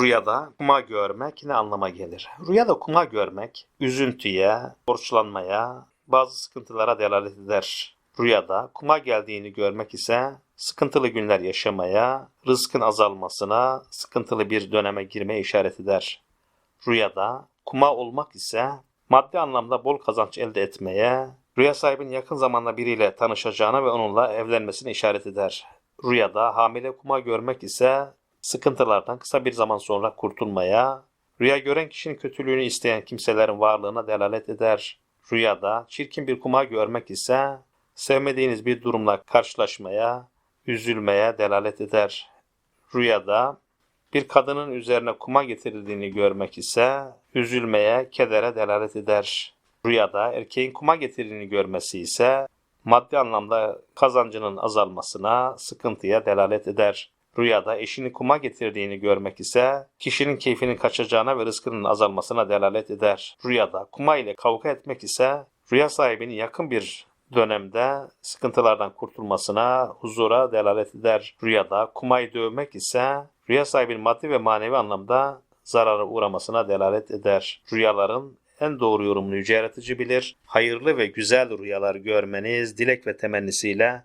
Rüyada kuma görmek ne anlama gelir? Rüyada kuma görmek üzüntüye, borçlanmaya, bazı sıkıntılara delalet eder. Rüyada kuma geldiğini görmek ise sıkıntılı günler yaşamaya, rızkın azalmasına, sıkıntılı bir döneme girmeye işaret eder. Rüyada kuma olmak ise maddi anlamda bol kazanç elde etmeye, rüya sahibinin yakın zamanda biriyle tanışacağına ve onunla evlenmesine işaret eder. Rüyada hamile kuma görmek ise sıkıntılardan kısa bir zaman sonra kurtulmaya, rüya gören kişinin kötülüğünü isteyen kimselerin varlığına delalet eder. Rüyada çirkin bir kuma görmek ise sevmediğiniz bir durumla karşılaşmaya, üzülmeye delalet eder. Rüyada bir kadının üzerine kuma getirildiğini görmek ise üzülmeye, kedere delalet eder. Rüyada erkeğin kuma getirildiğini görmesi ise maddi anlamda kazancının azalmasına, sıkıntıya delalet eder. Rüyada eşini kuma getirdiğini görmek ise kişinin keyfinin kaçacağına ve rızkının azalmasına delalet eder. Rüyada kuma ile kavga etmek ise rüya sahibinin yakın bir dönemde sıkıntılardan kurtulmasına, huzura delalet eder. Rüyada kumayı dövmek ise rüya sahibinin maddi ve manevi anlamda zarara uğramasına delalet eder. Rüyaların en doğru yorumunu yüce yaratıcı bilir. Hayırlı ve güzel rüyalar görmeniz dilek ve temennisiyle